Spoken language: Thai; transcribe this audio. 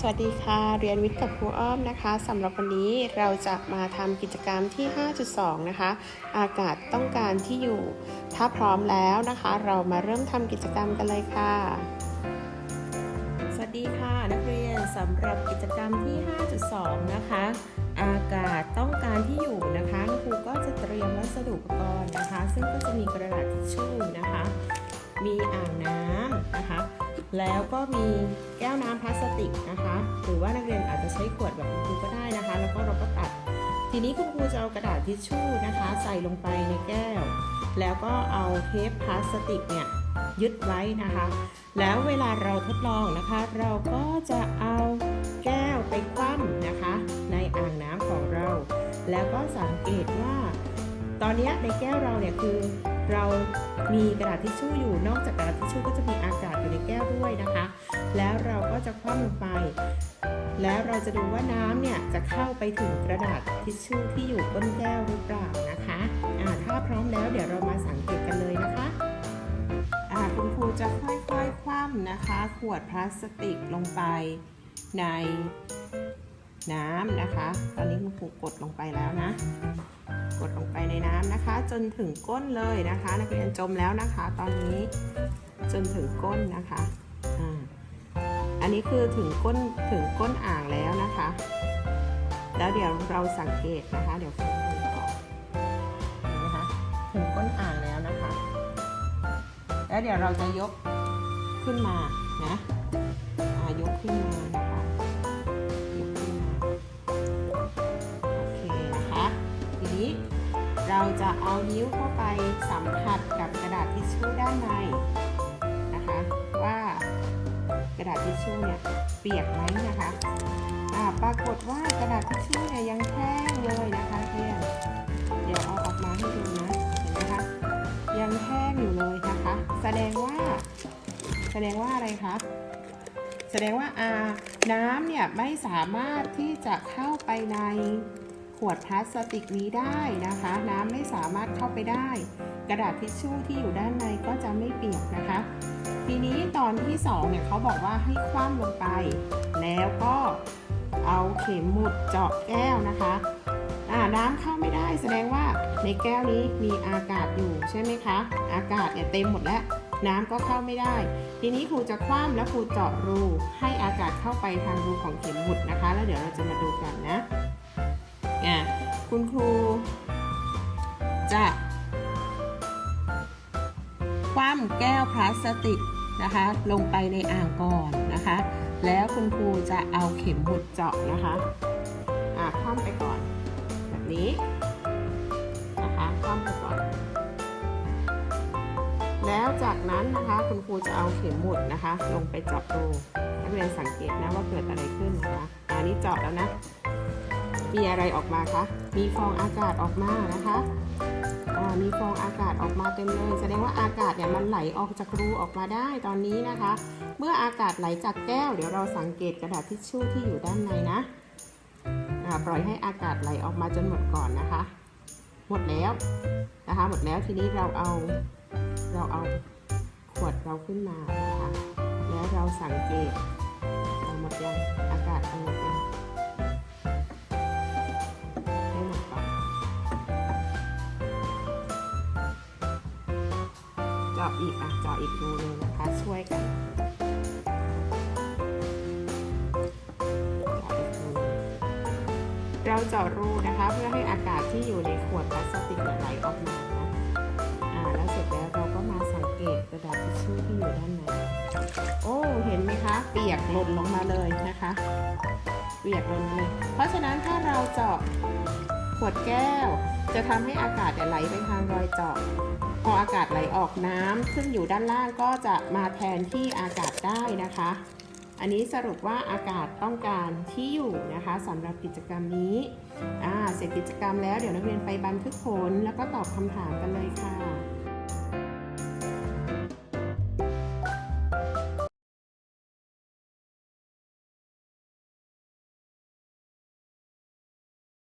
สวัสดีค่ะ เรียนวิทย์กับครูอ้อมนะคะสำหรับวันนี้เราจะมาทำกิจกรรมที่ 5.2 นะคะ อากาศต้องการที่อยู่ ถ้าพร้อมแล้วนะคะ เรามาเริ่มทำกิจกรรมกันเลยค่ะ สวัสดีค่ะ นักเรียนสำหรับกิจกรรมที่ 5.2 นะคะ อากาศต้องการที่อยู่นะคะครูก็จะเตรียมวัสดุอุปกรณ์นะคะ ซึ่งก็จะมีกระดาษทิชชู่นะคะ มีอ่างน้ำ แล้วก็มีแก้วน้ำพลาสติกนะคะ หรือว่านักเรียนอาจจะใช้ขวดแบบคุณครูก็ได้นะคะ แล้วก็เราก็ตัด ทีนี้คุณครูจะเอากระดาษทิชชู่นะคะ ใส่ลงไปในแก้ว แล้วก็เอาเทปพลาสติกเนี่ยยึดไว้นะคะ แล้วเวลาเราทดลองนะคะ เราก็จะเอาแก้วไปคว่ำนะคะ ในอ่างน้ำของเรา แล้วก็สังเกตว่า ตอนนี้ในแก้วเราเนี่ยคือ เรามีกระดาษทิชชู่อยู่ นอกจากกระดาษทิชชู่ก็จะมีอากาศอยู่ในแก้วด้วยนะคะ แล้วเราก็จะคว่ำลงไป แล้วเราจะดูว่าน้ำเนี่ยจะเข้าไปถึงกระดาษทิชชู่ที่อยู่ก้นแก้วหรือเปล่านะคะอ่าถ้าพร้อมแล้วเดี๋ยวเรามาสังเกตกันเลยนะคะอ่าคุณครูจะค่อยๆคว่ำนะคะ ขวดพลาสติกลงไปใน น้ำนะคะ ตอนนี้คุณครูกดลงไปแล้วนะ กดลงไปในน้ำนะคะ จนถึงก้นเลยนะคะ นักเรียนจมแล้วนะคะ ตอนนี้จนถึงก้นนะคะอันนี้คือถึงก้นถึงก้นอ่างแล้วนะคะ แล้วเดี๋ยวเราสังเกตนะคะ เดี๋ยวคุณดูก่อนเห็นไหมคะ ถึงก้นอ่างแล้วนะคะ แล้วเดี๋ยวเราจะยกขึ้นมานะยกขึ้นมานะคะ เราจะเอานิ้วเข้าไปสัมผัสกับกระดาษทิชชู่ด้านในนะคะ ว่ากระดาษทิชชู่เนี่ยเปียกไหมนะคะอ่าปรากฏว่ากระดาษทิชชู่เนี่ยยังแห้งเลยนะคะเพื่อนเดี๋ยวเอาออกมาให้ดูนะเห็นไหมคะยังแห้งอยู่เลยนะคะ แสดงว่าแสดงว่าอะไรคะแสดงว่าอาน้ำเนี่ยไม่สามารถที่จะเข้าไปใน วดพลาสติกนี้ได้นะคะ น้ำไม่สามารถเข้าไปได้ กระดาษทิชชู่ที่อยู่ด้านในก็จะไม่เปียกนะคะ ทีนี้ตอนที่สองเนี่ยเขาบอกว่าให้คว่ำลงไป แล้วก็เอาเข็มหมุดเจาะแก้วนะคะอ่าน้ำเข้าไม่ได้แสดงว่าในแก้วนี้มีอากาศอยู่ใช่ไหมคะ อากาศเนี่ยเต็มหมดแล้วน้ำก็เข้าไม่ได้ ทีนี้ครูจะคว่ำแล้วครูเจาะรูให้อากาศเข้าไปทางรูของเข็มหมุดนะคะ แล้วเดี๋ยวเราจะมาดูกันนะ อะคุณครูจะคว่ำแก้วพลาสติกนะคะ ลงไปในอ่างก่อนนะคะ แล้วคุณครูจะเอาเข็มหุดเจาะนะคะอะคว่ำไปก่อนแบบนี้นะคะคว่ำไปก่อน แล้วจากนั้นนะคะคุณครูจะเอาเข็มหมุดนะคะ ลงไปเจาะรูนักเรียนสังเกตนะว่าเกิดอะไรขึ้นนะคะอันนี้เจาะแล้วนะ มีอะไรออกมาคะ มีฟองอากาศออกมานะคะมีฟองอากาศออกมาเต็มเลย แสดงว่าอากาศเนี่ยมันไหลออกจากรูออกมาได้ตอนนี้นะคะ เมื่ออากาศไหลจากแก้ว เดี๋ยวเราสังเกตกระดาษทิชชู่ที่อยู่ด้านในนะปล่อยให้อากาศไหลออกมาจนหมดก่อนนะคะ หมดแล้วนะคะ หมดแล้วทีนี้เราเอาเราเอาขวดเราขึ้นมานะคะแล้วเราสังเกตเอาหมดยังอากาศเอาาะอีกอะเจาะอีกรูหนึงนะคะช่วยกันเราเจาะรูนะคะเพื่อให้อากาศที่อยู่ในขวดพลาสติกไหลออกมานะอ่าแล้วเสร็จแล้วเราก็มาสังเกตกระดาษทิชชู่ที่อยู่ด้านในโอ้เห็นไหมคะ เปียกหล่นลงมาเลยนะคะ เปียกลงมาเลย เพราะฉะนั้นถ้าเราเจาะขวดแก้ว จะทำให้อากาศไหลไปทางรอยเจาะ พออากาศไหลออกน้ำซึ่งอยู่ด้านล่างก็จะมาแทนที่อากาศได้นะคะ อันนี้สรุปว่าอากาศต้องการที่อยู่นะคะสำหรับกิจกรรมนี้เสร็จกิจกรรมแล้วเดี๋ยวนักเรียนไปบันทึกผลแล้วก็ตอบคำถามกันเลยค่ะ